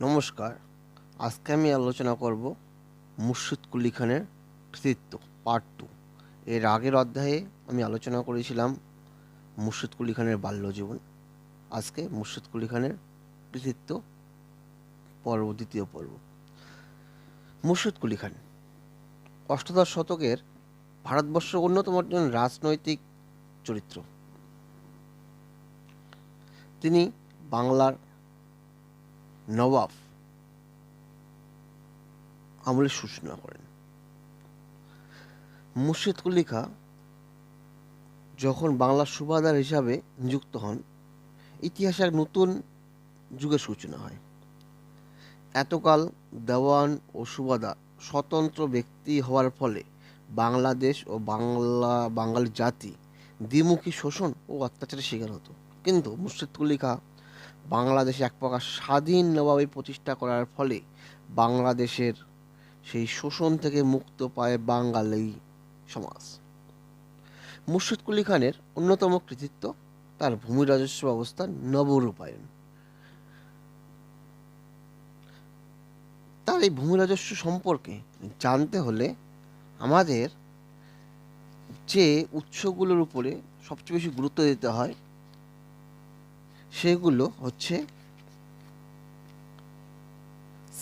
নমস্কার। আজকে আমি আলোচনা করব মুর্শিদ কুলি খানের কৃতিত্ব পার্ট টু এর আগের অধ্যায়ে আমি আলোচনা করেছিলাম মুর্শিদ কুলি খানের বাল্যজীবন। আজকে মুর্শিদ কুলি খানের কৃতিত্ব পর্ব, দ্বিতীয় পর্ব। মুর্শিদ কুলি খান অষ্টাদশ শতকের ভারতবর্ষের অন্যতম একজন রাজনৈতিক চরিত্র। তিনি বাংলার নবাব আমলের সূচনা করেন। মুর্শিদ কুলি খা যখন বাংলার সুবাদার হিসাবে নিযুক্ত হন, ইতিহাসে এক নতুন যুগের সূচনা হয়। এতকাল দেওয়ান ও সুবাদার স্বতন্ত্র ব্যক্তি হওয়ার ফলে বাংলাদেশ ও বাংলা, বাঙালি জাতি দ্বিমুখী শোষণ ও অত্যাচারের শিকার হতো। কিন্তু মুর্শিদ কুলি খা বাংলাদেশে এক প্রকার স্বাধীন নবাবী প্রতিষ্ঠা করার ফলে বাংলাদেশের সেই শোষণ থেকে মুক্ত পায় বাঙালি সমাজ। মুর্শিদ কুলি খানের অন্যতম কৃতিত্ব তার ভূমি রাজস্ব ব্যবস্থার নবরূপায়ণ। তার এই ভূমি রাজস্ব সম্পর্কে জানতে হলে আমাদের যে উৎসগুলোর উপরে সবচেয়ে বেশি গুরুত্ব দিতে হয় সেগুলো হচ্ছে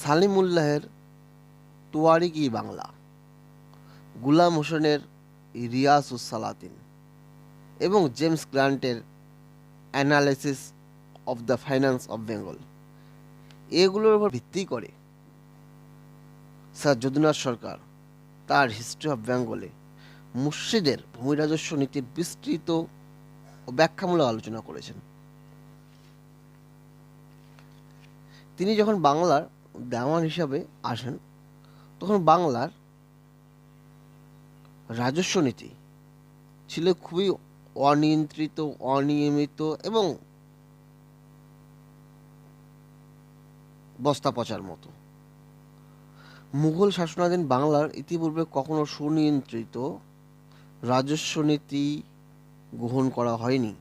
সালিমুল্লাহের তোয়ারিকি বাংলা, গুলাম হোসেনের রিয়াসুস সালাতিন এবং James গ্রান্টের analysis of the finance of Bengal. এগুলোর উপর ভিত্তি করে স্যার যদুনাথ সরকার তার হিস্ট্রি অফ বেঙ্গলে মুর্শিদের ভূমি রাজস্ব নীতির বিস্তৃত ও ব্যাখ্যামূলক আলোচনা করেছেন। তিনি যখন বাংলার দেওয়ান হিসাবে আসেন, তখন বাংলার রাজস্ব নীতি ছিল খুবই অনিয়ন্ত্রিত, অনিয়মিত এবং বস্তা পচার মতো। মুঘল শাসনাধীন বাংলার ইতিপূর্বে কখনো সুনিয়ন্ত্রিত রাজস্ব নীতি গ্রহণ করা হয়নি।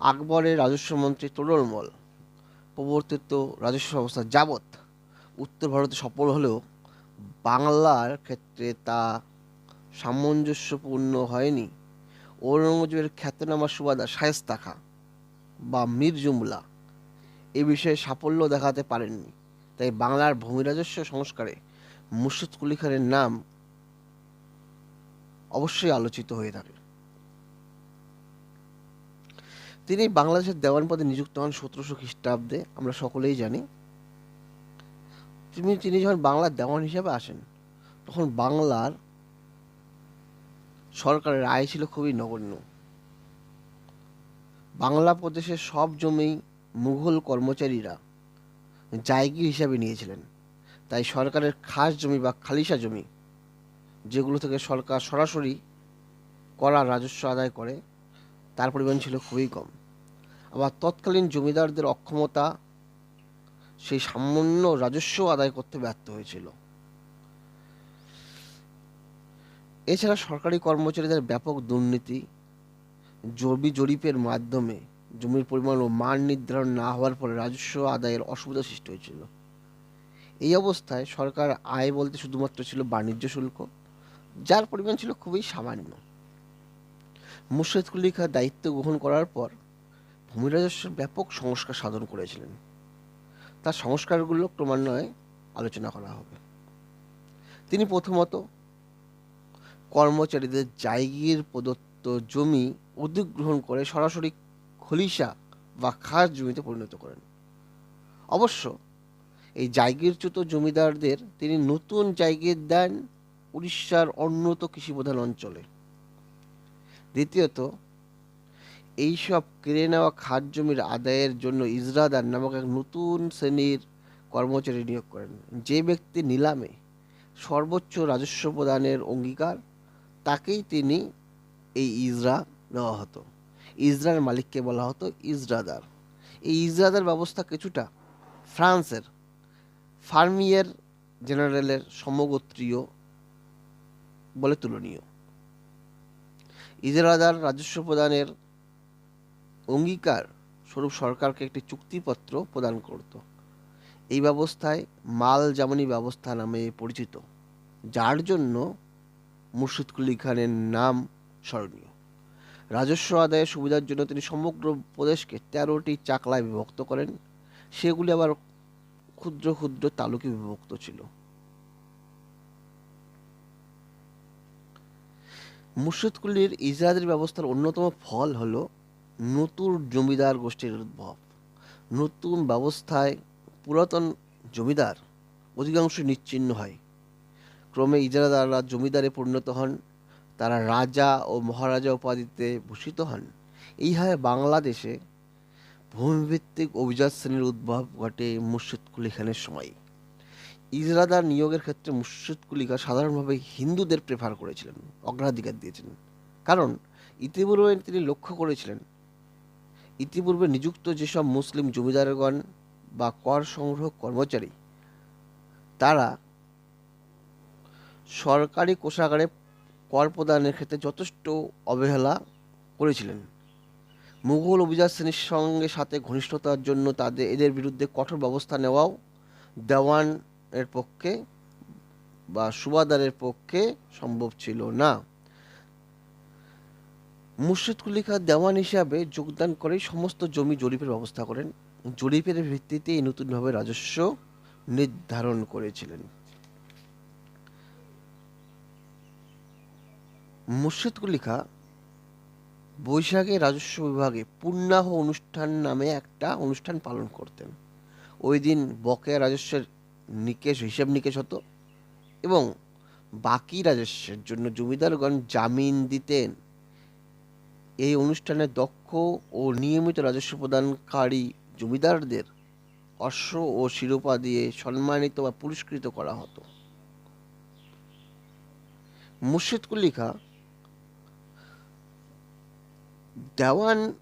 আকবরের রাজস্ব মন্ত্রী তোরলমল প্রবর্তিত রাজস্ব ব্যবস্থা যাবৎ উত্তর ভারতে সফল হলেও বাংলার ক্ষেত্রে তা সামঞ্জস্যপূর্ণ হয়নি। ঔরঙ্গজেবের খ্যাতনামা সুবাদা শায়েস্তা খা বা মীর জুমলা এ বিষয়ে সাফল্য দেখাতে পারেননি। তাই বাংলার ভূমি রাজস্ব সংস্কারে মুর্শিদ কুলি খানের নাম অবশ্যই আলোচিত হয়ে থাকে। তিনি বাংলাদেশের দেওয়ান পদে নিযুক্ত হন সতেরোশো খ্রিস্টাব্দে, আমরা সকলেই জানি। তিনি তিনি যখন বাংলার দেওয়ান হিসেবে আসেন, তখন বাংলার সরকারের আয় ছিল খুবই নগণ্য। বাংলা প্রদেশের সব জমি মুঘল কর্মচারীরা জায়গি হিসাবে নিয়েছিলেন। তাই সরকারের খাস জমি বা খালিসা জমি, যেগুলো থেকে সরকার সরাসরি করা রাজস্ব আদায় করে তার পরিমাণ ছিল খুবই কম। আবার তৎকালীন জমিদারদের অক্ষমতা, সেই সামান্য রাজস্ব আদায় করতে ব্যর্থ হয়েছিল। এছাড়া সরকারি কর্মচারীদের ব্যাপক দুর্নীতি, জমি জরিপের মাধ্যমে জমির পরিমাণ ও মান নির্ধারণ না হওয়ার ফলে রাজস্ব আদায়ের অসুবিধা সৃষ্টি হয়েছিল। এই অবস্থায় সরকার আয় বলতে শুধুমাত্র ছিল বাণিজ্য শুল্ক, যার পরিমাণ ছিল খুবই সামান্য। মুর্শিদ কুলি খা দায়িত্ব গ্রহণ করার পর ভূমি রাজস্বের ব্যাপক সংস্কার সাধন করেছিলেন। তার সংস্কারগুলো ক্রমান্বয়ে আলোচনা করা হবে। তিনি প্রথমত কর্মচারীদের জায়গির প্রদত্ত জমি অধিগ্রহণ করে সরাসরি খলিসা বা খাস জমিতে পরিণত করেন। অবশ্য এই জায়গিরচ্যুত জমিদারদের তিনি নতুন জায়গির দেন উড়িষ্যার অন্যত কৃষিপ্রধান অঞ্চলে। দ্বিতীয়ত, এইসব কেড়ে নেওয়া খাস জমির আদায়ের জন্য ইজরাদার নামক এক নতুন শ্রেণির কর্মচারী নিয়োগ করেন। যে ব্যক্তি নিলামে সর্বোচ্চ রাজস্ব প্রদানের অঙ্গীকার, তাকেই তিনি এই ইজরা দেওয়া হতো। ইজরার মালিককে বলা হতো ইজরাদার। এই ইজরাদার ব্যবস্থা কিছুটা ফ্রান্সের ফার্মিয়ের জেনারেলের সমগোত্রীয় বলে তুলনীয়। ইজরাদার রাজস্ব প্রদানের অঙ্গীকার স্বরূপ সরকারকে একটি চুক্তিপত্র প্রদান করত। এই ব্যবস্থায় মাল জামানি ব্যবস্থা নামে পরিচিত, যার জন্য মুর্শিদ কুলি খানের নাম স্মরণীয়। রাজস্ব আদায়ের সুবিধার জন্য তিনি সমগ্র প্রদেশকে তেরোটি চাকলায় বিভক্ত করেন। সেগুলি আবার ক্ষুদ্র ক্ষুদ্র তালুকে বিভক্ত ছিল। মুর্শিদ কুলির ইজরাদের ব্যবস্থার অন্যতম ফল হল নতুন জমিদার গোষ্ঠীর উদ্ভব। নতুন ব্যবস্থায় পুরাতন জমিদার অধিকাংশ নিশ্চিহ্ন হয়। ক্রমে ইজারাদাররা জমিদারে পরিণত হন, তারা রাজা ও মহারাজা উপাধিতে ভূষিত হন। এইভাবে বাংলাদেশে ভূমিভিত্তিক অভিজাত শ্রেণির উদ্ভব ঘটে মুর্শিদ কুলি খানের সময়। ইজরাদার নিয়োগের ক্ষেত্রে মুর্শিদ কুলি খান সাধারণভাবে হিন্দুদের প্রেফার করেছিলেন, অগ্রাধিকার দিয়েছেন কারণ, ইতিপূর্বে তিনি লক্ষ্য করেছিলেন, ইতিপূর্বে নিযুক্ত যেসব মুসলিম জমিদারগণ বা কর সংগ্রহ কর্মচারী, তারা সরকারি কোষাগারে কর প্রদানের ক্ষেত্রে যথেষ্ট অবহেলা করেছিলেন। মুঘল অভিজাত শ্রেণির সঙ্গে সাথে ঘনিষ্ঠতার জন্য তাদের, এদের বিরুদ্ধে কঠোর ব্যবস্থা নেওয়াও দেওয়ান এর পক্ষে বা সুবাদারের পক্ষে সম্ভব ছিল না। মুর্শিদ কুলি খান দেওয়ান হিসাবে যোগদান করে সমস্ত জমি জরিপের ব্যবস্থা করেন। জরিপের ভিত্তিতেই নতুনভাবে রাজস্ব নির্ধারণ করেছিলেন। মুর্শিদ কুলি খাঁ বৈশাখে রাজস্ব বিভাগে পূর্ণাহ অনুষ্ঠান নামে একটা অনুষ্ঠান পালন করতেন। ওই দিন বকেয়া রাজস্বের নিকেশ, হিসেব নিকেশ হতো। এবং বাকি রাজস্বের জন্য জমিদারগণ জামিন দিতেন, এই অনুষ্ঠানে দক্ষ ও নিয়মিত রাজস্ব প্রদানকারী জমিদারদের অশ্ব ও শিরোপা দিয়ে সম্মানিত বা পুরস্কৃত করা হতো। মুর্শিদ কুলি খাঁ দেওয়ান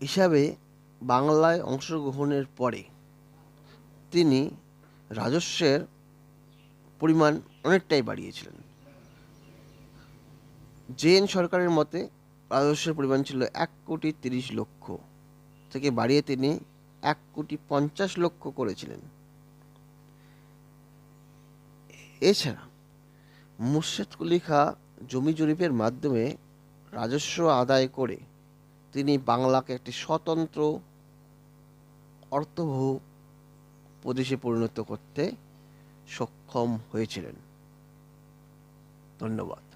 হিসাবে বাংলায় অংশগ্রহণের পরে তিনি রাজস্বের পরিমাণ অনেকটাই বাড়িয়েছিলেন। জেন সরকারের মতে রাজস্বের পরিমাণ ছিল এক কোটি তিরিশ লক্ষ থেকে বাড়িয়ে তিনি এক কোটি পঞ্চাশ লক্ষ করেছিলেন। এছাড়া মুর্শেদ কুলি খাঁ জমি জরিপের মাধ্যমে রাজস্ব আদায় করে তিনি বাংলাকে একটি স্বতন্ত্র অর্থবহ প্রদেশে পরিণত করতে সক্ষম হয়েছিলেন। ধন্যবাদ।